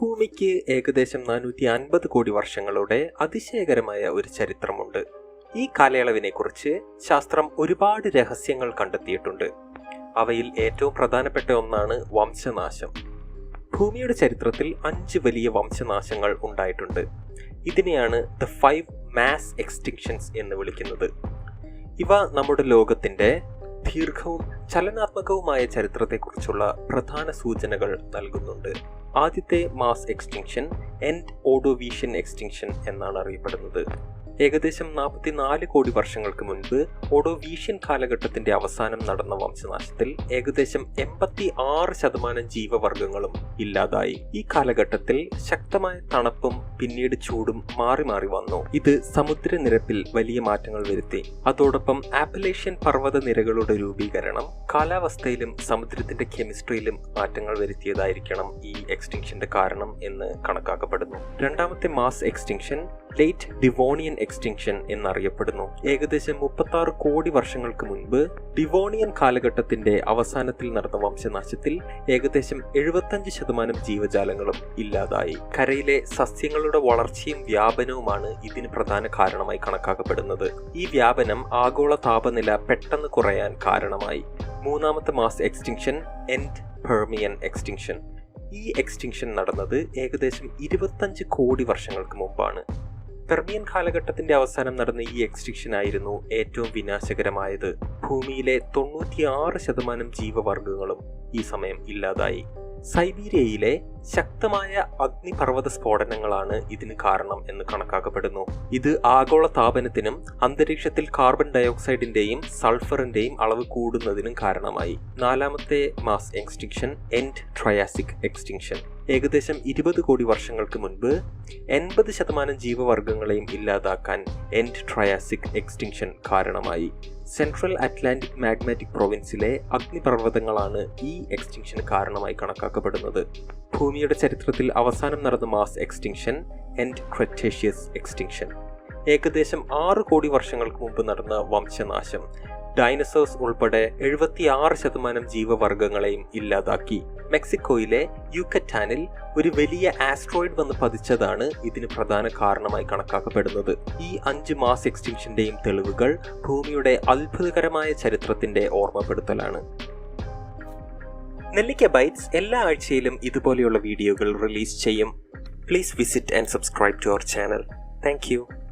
ഭൂമിക്ക് ഏകദേശം നാനൂറ്റി അൻപത് കോടി വർഷങ്ങളുടെ അതിശയകരമായ ഒരു ചരിത്രമുണ്ട്. ഈ കാലയളവിനെക്കുറിച്ച് ശാസ്ത്രം ഒരുപാട് രഹസ്യങ്ങൾ കണ്ടെത്തിയിട്ടുണ്ട്. അവയിൽ ഏറ്റവും പ്രധാനപ്പെട്ട ഒന്നാണ് വംശനാശം. ഭൂമിയുടെ ചരിത്രത്തിൽ അഞ്ച് വലിയ വംശനാശങ്ങൾ ഉണ്ടായിട്ടുണ്ട്. ഇതിനെയാണ് ദ ഫൈവ് മാസ് എക്സ്റ്റിങ്ഷൻസ് എന്ന് വിളിക്കുന്നത്. ഇവ നമ്മുടെ ലോകത്തിന്റെ ദീർഘവും ചലനാത്മകവുമായ ചരിത്രത്തെക്കുറിച്ചുള്ള പ്രധാന സൂചനകൾ നൽകുന്നുണ്ട്. ആദ്യത്തെ mass extinction end Ordovician extinction എന്നാണ് അറിയപ്പെടുന്നത്. ഏകദേശം നാൽപ്പത്തിനാല് കോടി വർഷങ്ങൾക്ക് മുൻപ് ഓഡോവീഷ്യൻ കാലഘട്ടത്തിന്റെ അവസാനം നടന്ന വംശനാശത്തിൽ ഏകദേശം എൺപത്തി ആറ് ശതമാനം ജീവവർഗങ്ങളും ഇല്ലാതായി. ഈ കാലഘട്ടത്തിൽ ശക്തമായ തണുപ്പും പിന്നീട് ചൂടും മാറി മാറി വന്നു. ഇത് സമുദ്രനിരപ്പിൽ വലിയ മാറ്റങ്ങൾ വരുത്തി. അതോടൊപ്പം ആപ്പലേഷ്യൻ പർവത നിരകളുടെ രൂപീകരണം കാലാവസ്ഥയിലും സമുദ്രത്തിന്റെ കെമിസ്ട്രിയിലും മാറ്റങ്ങൾ വരുത്തിയതായിരിക്കണം ഈ എക്സ്റ്റിങ്ഷന്റെ കാരണം എന്ന് കണക്കാക്കപ്പെടുന്നു. രണ്ടാമത്തെ mass extinction late Devonian extinction എന്നറിയപ്പെടുന്നു. ഏകദേശം മുപ്പത്തി കോടി വർഷങ്ങൾക്ക് മുൻപ് ഡിവോണിയൻ കാലഘട്ടത്തിന്റെ അവസാനത്തിൽ നടന്ന വംശനാശത്തിൽ ഏകദേശം എഴുപത്തഞ്ച് ശതമാനം ജീവജാലങ്ങളും ഇല്ലാതായി. കരയിലെ സസ്യങ്ങളുടെ വളർച്ചയും വ്യാപനവുമാണ് ഇതിന് പ്രധാന കാരണമായി കണക്കാക്കപ്പെടുന്നത്. ഈ വ്യാപനം ആഗോള താപനില പെട്ടെന്ന് കുറയാൻ കാരണമായി. മൂന്നാമത്തെ mass extinction end Permian extinction ഈ എക്സ്റ്റിങ്ഷൻ നടന്നത് ഏകദേശം ഇരുപത്തഞ്ച് കോടി വർഷങ്ങൾക്ക് മുമ്പാണ്. പെർമിയൻ കാലഘട്ടത്തിന്റെ അവസാനം നടന്ന ഈ എക്സ്റ്റിക്ഷൻ ആയിരുന്നു ഏറ്റവും വിനാശകരമായത്. ഭൂമിയിലെ തൊണ്ണൂറ്റിയാറ് ശതമാനം ജീവവർഗങ്ങളും ഈ സമയം ഇല്ലാതായി. സൈബീരിയയിലെ ശക്തമായ അഗ്നിപർവത സ്ഫോടനങ്ങളാണ് ഇതിന് കാരണം എന്ന് കണക്കാക്കപ്പെടുന്നു. ഇത് ആഗോള താപനത്തിനും അന്തരീക്ഷത്തിൽ കാർബൺ ഡയോക്സൈഡിന്റെയും സൾഫറിന്റെയും അളവ് കൂടുന്നതിനും കാരണമായി. നാലാമത്തെ mass extinction end Triassic extinction ഏകദേശം ഇരുപത് കോടി വർഷങ്ങൾക്ക് മുൻപ് എൺപത് ശതമാനം ജീവവർഗങ്ങളെയും ഇല്ലാതാക്കാൻ എൻഡ് ട്രയാസിക് എക്സ്റ്റിങ്ഷൻ കാരണമായി. സെൻട്രൽ അറ്റ്ലാന്റിക് മാഗ്മാറ്റിക് പ്രൊവിൻസിലെ അഗ്നിപർവതങ്ങളാണ് ഈ എക്സ്റ്റിങ്ഷന് കാരണമായി കണക്കാക്കപ്പെടുന്നത്. ഭൂമിയുടെ ചരിത്രത്തിൽ അവസാനം നടന്ന mass extinction end Cretaceous extinction. ഏകദേശം ആറ് കോടി വർഷങ്ങൾക്ക് മുമ്പ് നടന്ന വംശനാശം. ഡൈനസോഴ്സ് ഉൾപ്പെടെ എഴുപത്തിയാറ് ശതമാനം ജീവവർഗങ്ങളെയും ഇല്ലാതാക്കി. മെക്സിക്കോയിലെ യുക്കറ്റാനിൽ ഒരു വലിയ ആസ്ട്രോയിഡ് വന്ന് പതിച്ചതാണ് ഇതിന് പ്രധാന കാരണമായി കണക്കാക്കപ്പെടുന്നത്. ഈ അഞ്ച് മാസ് എക്സ്റ്റിങ്ഷന്റെയും തെളിവുകൾ ഭൂമിയുടെ അത്ഭുതകരമായ ചരിത്രത്തിന്റെ ഓർമ്മപ്പെടുത്തലാണ്. നെല്ലിക്ക ബൈറ്റ്സ് എല്ലാ ആഴ്ചയിലും ഇതുപോലെയുള്ള വീഡിയോകൾ റിലീസ് ചെയ്യും. Please visit and subscribe to our channel. Thank